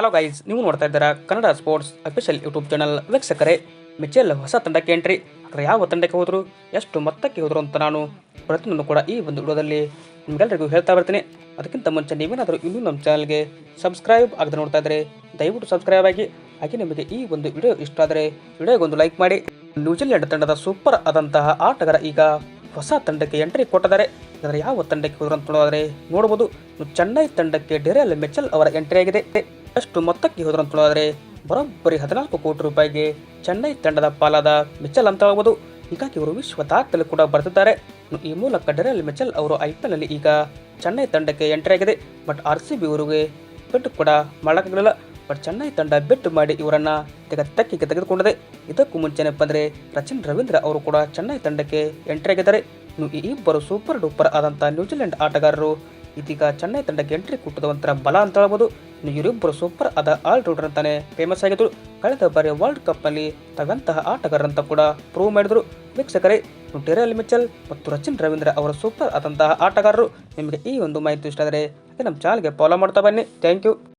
Hello guys ನೀವು ನೋಡ್ತಾ ಇದ್ದೀರಾ Kannada sports official YouTube channel ವೀಕ್ಷಕರೇ. ಮಿಚೆಲ್ ಹೊಸ ತಂಡಕ್ಕೆ ಎಂಟ್ರಿ ಅದರ ಯಾವ ತಂಡಕ್ಕೆ ಹೋದರು, ಎಷ್ಟು ಮೊತ್ತಕ್ಕೆ ಹೋದರು ಅಂತ ನಾನು ಪ್ರತಿಯೊಂದು ಕೂಡ ಈ ಒಂದು ವಿಡಿಯೋದಲ್ಲಿ ನಿಮಗೆಲ್ಲರಿಗೂ ಹೇಳ್ತಾ ಬರ್ತೀನಿ. ಅದಕ್ಕಿಂತ ಮುಂಚೆ ನೀವೇನಾದರೂ ಇನ್ನೂ ನಮ್ಮ ಚಾನಲ್ಗೆ ಸಬ್ಸ್ಕ್ರೈಬ್ ಆಗದೆ ನೋಡ್ತಾ ಇದ್ದರೆ ದಯವಿಟ್ಟು ಸಬ್ಸ್ಕ್ರೈಬ್ ಆಗಿ. ಹಾಗೆ ನಿಮಗೆ ಈ ಒಂದು ವಿಡಿಯೋ ಇಷ್ಟ ಆದರೆ ವಿಡಿಯೋಗೊಂದು ಲೈಕ್ ಮಾಡಿ. ನ್ಯೂಜಿಲೆಂಡ್ ತಂಡದ ಸೂಪರ್ ಆದಂತಹ ಆಟಗಾರ ಈಗ ಹೊಸ ತಂಡಕ್ಕೆ ಎಂಟ್ರಿ ಕೊಟ್ಟಿದ್ದಾರೆ. ಅದರ ಯಾವ ತಂಡಕ್ಕೆ ಹೋದ್ರು ಅಂತ ನೋಡೋದಾದರೆ ನೋಡಬಹುದು ಇನ್ನು ಚೆನ್ನೈ ತಂಡಕ್ಕೆ ಡೆರೆಲ್ ಮೆಚಲ್ ಅವರ ಎಂಟ್ರಿ ಆಗಿದೆ. ಎಷ್ಟು ಮೊತ್ತಕ್ಕೆ ಹೋದ್ರು ಅಂತ ನೋಡೋದಾದ್ರೆ ಬರೋಬ್ಬರಿ ಹದಿನಾಲ್ಕು ಕೋಟಿ ರೂಪಾಯಿಗೆ ಚೆನ್ನೈ ತಂಡದ ಪಾಲಾದ ಮಿಚಲ್ ಅಂತ ಹೇಳ್ಬೋದು ಹೀಗಾಗಿ ಇವರು ವಿಶ್ವ ದಾಖಲೆ ಕೂಡ ಬರೆದಿದ್ದಾರೆ. ಈ ಮೂಲಕ ಡೆರಲ್ ಮಿಚಲ್ ಅವರು ಐ ಪಿ ಎಲ್ನಲ್ಲಿ ಈಗ ಚೆನ್ನೈ ತಂಡಕ್ಕೆ ಎಂಟ್ರಿ ಆಗಿದೆ. ಬಟ್ ಆರ್ ಸಿ ಬಿ ಇವರಿಗೆ ಬಿಟ್ಟು ಕೂಡ ಮಾಡೋಕ್ಕಾಗಲಿಲ್ಲ. ಬಟ್ ಚೆನ್ನೈ ತಂಡ ಬೆಟ್ಟು ಮಾಡಿ ಇವರನ್ನ ತೆಗೆ ತೆಕ್ಕಿಗೆ ತೆಗೆದುಕೊಂಡಿದೆ. ಇದಕ್ಕೂ ಮುಂಚೆನಪ್ಪ ಅಂದರೆ ರಚಿನ್ ರವೀಂದ್ರ ಅವರು ಕೂಡ ಚೆನ್ನೈ ತಂಡಕ್ಕೆ ಎಂಟ್ರಿ ಆಗಿದ್ದಾರೆ. ಈ ಇಬ್ಬರು ಸೂಪರ್ ಡೂಪರ್ ಆದಂಥ ನ್ಯೂಜಿಲೆಂಡ್ ಆಟಗಾರರು ಇದೀಗ ಚೆನ್ನೈ ತಂಡಕ್ಕೆ ಎಂಟ್ರಿ ಕೊಟ್ಟದ ಒಂಥರ ಬಲ ಅಂತ ಹೇಳ್ಬೋದು. ಇವರಿಬ್ಬರು ಸೂಪರ್ ಆದ ಆಲ್ರೌಂಡರ್ ಅಂತಾನೆ. ಫೇಮಸ್ ಆಗಿದ್ರು ಕಳೆದ ಬಾರಿ ವರ್ಲ್ಡ್ ಕಪ್ನಲ್ಲಿ ತಗಂತಹ ಆಟಗಾರರಂತ ಕೂಡ ಪ್ರೂವ್ ಮಾಡಿದ್ರು. ವೀಕ್ಷಕರೇ ಟೆರೆಲ್ ಮಿಚಲ್ ಮತ್ತು ರಚಿನ್ ರವೀಂದ್ರ ಅವರ ಸೂಪರ್ ಆದಂತಹ ಆಟಗಾರರು. ನಿಮಗೆ ಈ ಒಂದು ಮಾಹಿತಿ ಇಷ್ಟ ಆದರೆ ನಮ್ಮ ಚಾನಲ್ಗೆ ಫಾಲೋ ಮಾಡ್ತಾ ಬನ್ನಿ. Thank you